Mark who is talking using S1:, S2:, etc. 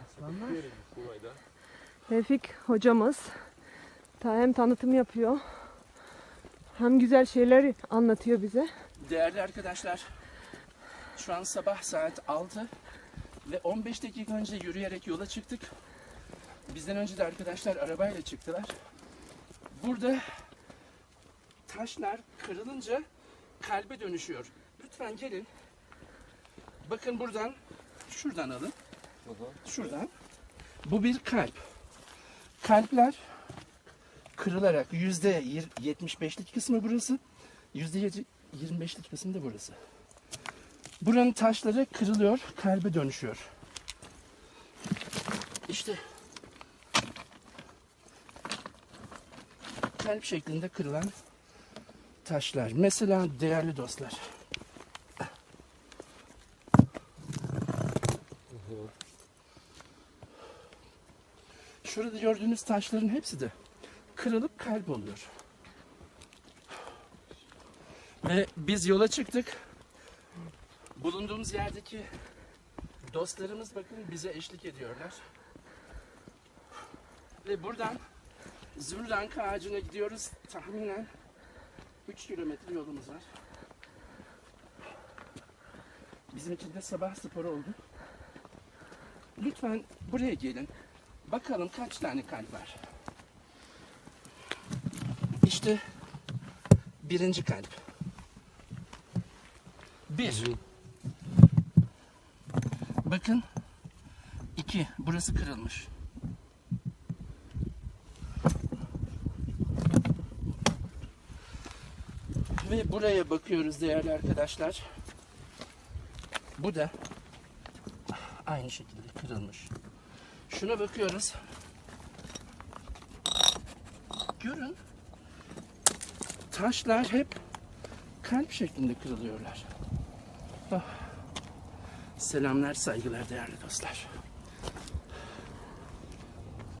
S1: Aslanlar.
S2: Refik hocamız hem tanıtım yapıyor hem güzel şeyler anlatıyor bize.
S1: Değerli arkadaşlar, şu an sabah saat 6 ve 15 dakika önce yürüyerek yola çıktık. Bizden önce de arkadaşlar arabayla çıktılar. Burada taşlar kırılınca kalbe dönüşüyor. Lütfen gelin. Bakın buradan, şuradan alın. Şuradan. Bu bir kalp. Kalpler kırılarak yüzde yir- 75'lik kısmı burası. Yüzde yedi- 25'lik kısmı da burası. Buranın taşları kırılıyor, kalbe dönüşüyor. İşte kalp şeklinde kırılan taşlar. Mesela değerli dostlar. Şurada gördüğünüz taşların hepsi de kırılıp kalp oluyor. Ve biz yola çıktık. Bulunduğumuz yerdeki dostlarımız bakın bize eşlik ediyorlar. Ve buradan Zümrüdanka ağacına gidiyoruz. Tahminen 3 kilometre yolumuz var. Bizim için de sabah sporu oldu. Lütfen buraya gelin. Bakalım kaç tane kalp var. İşte birinci kalp. Bir. Bakın. iki. Burası kırılmış. Ve buraya bakıyoruz değerli arkadaşlar. Bu da aynı şekilde kırılmış. Şuna bakıyoruz. Görün. Taşlar hep kalp şeklinde kırılıyorlar. Ah. Selamlar, saygılar değerli dostlar.